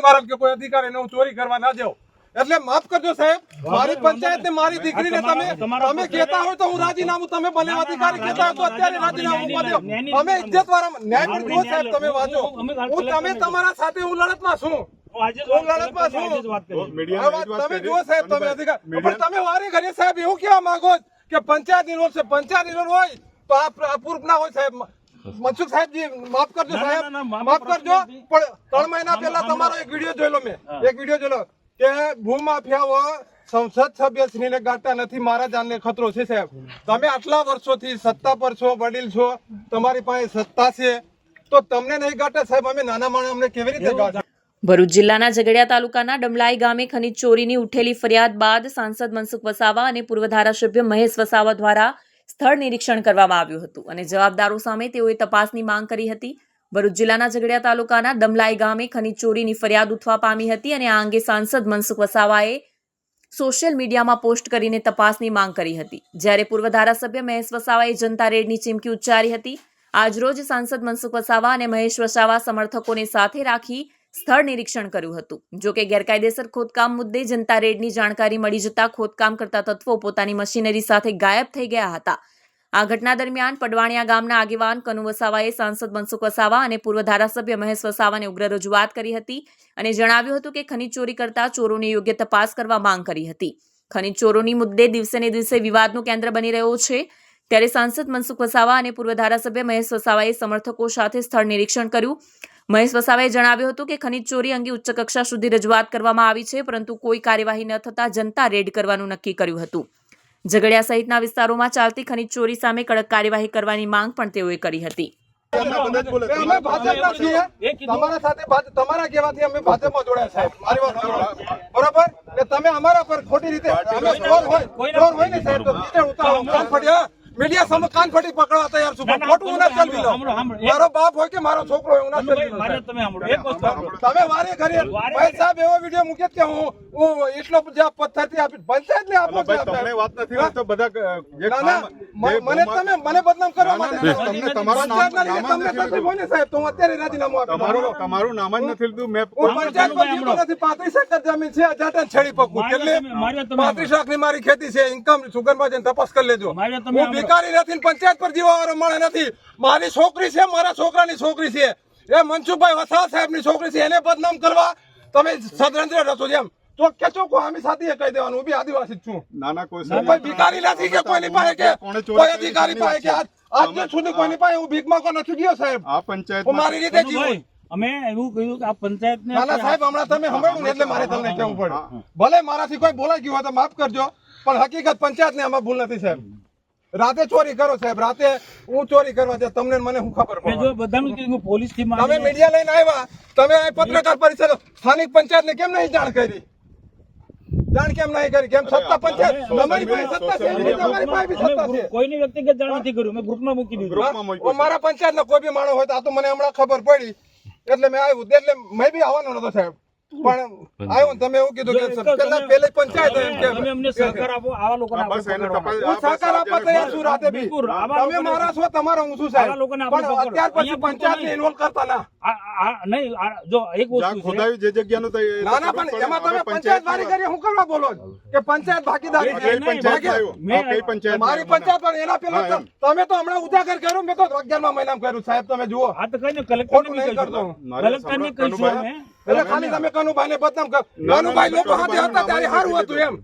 થોડી કે કોઈ અધિકારીને હું ચોરી કરવા ના જાઉં. એટલે માફ કરજો સાહેબ. મારી પંચાયત ને મારી દીકરીને તમે તમે કહેતા હોય તો હું રાજીનામું તમે ભલે અધિકારી કહેતા હોય તો અત્યારે રાજીનામું આપી અમે ઇજ્જત વાળા ન્યાય પણ જુઓ સાહેબ તમે વાંચો. હું તમે તમારા સાથે હું લડતમાં છું. આજે જ છું તમે. જુઓ સાહેબ તમે અધિકાર પણ તમે વારે સાહેબ એવું કેવા માંગો કે પંચાયત નિરોધ છે પંચાયત નિરોધ હોય તો આ પ્ર- આ પૂર્વ ના હોય સાહેબ. મનસુખ સાહેબજી માફ કરજો સાહેબ. માફી કરજો. પણ ત્રણ મહિના પહેલા તમારો એક વીડિયો જોયેલો મેં. એક વીડિયો જોયેલો. કે ભૂમાફિયાઓ સંસદ સભ્ય શ્રીને ગાંઠતા નથી. મારા જાનને ખતરો છે સાહેબ. તમે આટલા વર્ષોથી સત્તા પર છો વડીલ છો તમારી પાસે સત્તા છે. તો તમને નહીં ગાટે સાહેબ અમે નાના માણસ અમને કેવી રીતે ગાંઠે? ભરૂચ જિલ્લાના ઝઘડિયા તાલુકાના ડમલાઈ ગામે ખનીજ ચોરીની ઉઠેલી ફરિયાદ બાદ સાંસદ મનસુખ વસાવા અને પૂર્વ ધારાસભ્ય મહેશ વસાવા દ્વારા સ્થળ નિરીક્ષણ કરવામાં આવ્યું હતું અને જવાબદારો સામે તેઓએ તપાસની માંગ કરી હતી. ભરૂચ જિલ્લાના ઝઘડિયા તાલુકાના દમલાઈ ગામે ખનીજ ચોરીની ફરિયાદ ઉઠવા પામી હતી અને આ અંગે સાંસદ મનસુખ વસાવાએ સોશિયલ મીડિયામાં પોસ્ટ કરીને તપાસની માંગ કરી હતી. જ્યારે પૂર્વ ધારાસભ્ય મહેશ વસાવાએ જનતા રેડની ચીમકી ઉચ્ચારી હતી. આજરોજ સાંસદ મનસુખ વસાવા અને મહેશ વસાવા સમર્થકોને સાથે રાખી સ્થળ નિરીક્ષણ કર્યું હતું. જોકે ગેરકાયદેસર ખોદકામ મુદ્દે જનતા રેડની જાણકારી મળી જતા ખોદકામ કરતા તત્વો પોતાની મશીનરી સાથે ગાયબ થઈ ગયા હતા. આ ઘટના દરમિયાન પડવાણિયા ગામના આગેવાન કનુ વસાવાએ સાંસદ મનસુખ વસાવા અને પૂર્વ ધારાસભ્ય મહેશ વસાવાને ઉગ્ર રજૂઆત કરી હતી અને જણાવ્યું હતું કે ખનીજ ચોરી કરતા ચોરોની યોગ્ય તપાસ કરવા માંગ કરી હતી. ખનીજ ચોરોની મુદ્દે દિવસે ને દિવસે વિવાદનું કેન્દ્ર બની રહ્યો છે. ત્યારે સાંસદ મનસુખ વસાવા અને પૂર્વ ધારાસભ્ય મહેશ વસાવાએ સમર્થકો સાથે સ્થળ નિરીક્ષણ કર્યું. મહેશ વસાવાએ જણાવ્યું હતું કે ખનીજ ચોરી અંગે ઉચ્ચ કક્ષા સુધી રજૂઆત કરવામાં આવી છે, પરંતુ કોઈ કાર્યવાહી ન થતા જનતા રેડ કરવાનું નક્કી કર્યું હતું. ઝઘડિયા સહિતના વિસ્તારોમાં ચાલતી ખનીજ ચોરી સામે કડક કાર્યવાહી કરવાની માંગ પણ તેઓએ કરી હતી. તમે અમારા પર ખોટી રીતે મીડિયા સામે કાન ફટી પકડવા તૈયાર છું. ખોટું હું ના ચલવી લઉં મારો બાપ હોય કે મારો છોકરો હોય હું ના ચલવી લઉં તમે સાંભળો. એક વસ્તુ તમે વારે ઘરે ભાઈ સાહેબ એવો વીડિયો મૂકે કે હું હું એટલો જ્યાં પથ્થરથી આપી પંચાયત ને આપો ભાઈ, તમને વાત નથી તો બધા મને તમે મને બદનામ કરવા માટે તમને તમારું નામ- તમને નથી તકલીફ હોય ને સાહેબ તો હું અત્યારે રાજીનામું આપી તમારું તમારું નામ જ નથી લીધું મેં હું પર જીવતો નથી પાંત્રીસ એકર જમીન છે અજાટન છેડી પકવું. કેટલે પાંત્રીસ લાખની મારી ખેતી છે ઇન્કમ સુગરમાં જઈને તપાસ કરી લેજો. મારી વાત તમે હું ભિખારી નથી પંચાયત પર જીવવા મળે નથી. મારી છોકરી છે મારા છોકરાની છોકરી છે. એ મનસુખભાઈ વસાવા સાહેબની છોકરી છે એને બદનામ કરવા તમે સદરંત્ર રસો જેમ. તો કે ચોખ્ખું આમી સાથે કહી દેવાનું હું બી આદિવાસી છું. નાના કોઈ કોઈ ભિખારી નથી કે કોઈની પાસે કે કોણે કોઈ અધિકારી પાસે કે આજ સુધી કોઈની પાસે હું ભીખ માંગવા નથી ગયો સાહેબ. આ પંચાયત મારી રીતે કનુભાઈ, જીવું. અમે એવું કહ્યું કે આ પંચાયત ના ના સાહેબ હમણાં તમે સાંભળ્યું ને એટલે મારે તમને કેવું પડે. ભલે મારાથી કોઈ બોલાઈ ગયું હોય તો માફ કરજો પણ હકીકત પંચાયત ને આમાં ભૂલ નથી સાહેબ. રાતે ચોરી કરો સાહેબ રાતે હું ચોરી કરવા છે તમને મને શું ખબર પડે? જો બધાનું કીધું પોલીસથી તમે મીડિયા લઈને આવ્યા તમે આ પત્રકાર પરિષદ સ્થાનિક પંચાયત ને કેમ નહીં જાણ કરી? જાણ કેમ નહીં કરી? કેમ સત્તા પંચાયત? તમારી પાસે સત્તા છે એવી પાસે બી સત્તા છે. કોઈની વ્યક્તિગત જાણ નથી કર્યું મેં ગ્રુપમાં મૂકી દીધું. ગ્રુપમાં મૂક્યું હું મારા પંચાયત ના કોઈ બી માણસ હોય તો આ તો મને હમણાં ખબર પડી. એટલે મેં આવ્યું એટલે મેં બી આવવાનો નતો સાહેબ. પણ આવ્યો તમે એવું કીધું કે પેલા પેલે પંચાયત એમ કે તમે અમને સહકાર આપો આવા લોકોને હા, સહકાર આપવા તૈયાર છું રાતે બી. તમે મારા છો તમારો હું છું સાહેબ. પણ અત્યાર પછી પંચાયત ને ઇન્વોલ્વ કરતા ના. આ- આ- નહીં જો એક વસ્તુ છે. ખોદાયું જે જગ્યાનું તો ના ના પણ એમાં તમે પંચાયત વારી કરી હું કરવા બોલો કે પંચાયત ભાગીદારી છે. કઈ પંચાયત મેં- કઈ પંચાયત મારી પંચાયત પણ એના પેલા તમે તો હમણાં ઉજાગર કર્યો મેં તો અગિયારમાં મહિનામાં કર્યું. સાહેબ તમે જુઓ. આ તો કઈ કલેક્ટર ને નહીં કરતો. મારે કલેક્ટરને સાંભળો, કહીશું એટલે ખાલી તમે કનુભાઈ ને બદનામ કરો કનુભાઈ લોકો હાથે હતા ત્યારે સારું હતું એમ.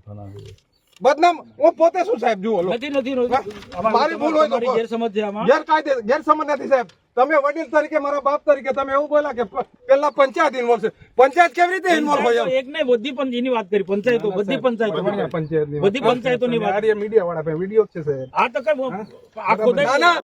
બદનામ હું પોતે શું સાહેબ જુઓ નથી નથી મારી ભૂલ હોય તો ગેરસમજ છે આમાં. ગેરકાયદે ગેરસમજ નથી સાહેબ. તમે વડીલ તરીકે મારા બાપ તરીકે તમે એવું બોલા કે પેલા પંચાયત ઇન્વોલ્વ છે. પંચાયત કેવી રીતે ઇન્વોલ્વ હોય એક નહીં બધી પણ એની વાત કરી પંચાયતો બધી પંચાયતો પંચાયતની બધી પંચાયતોની વાત. મીડિયા વાળા વીડિયો છે સાહેબ. આ તો કઈ આ ના ના.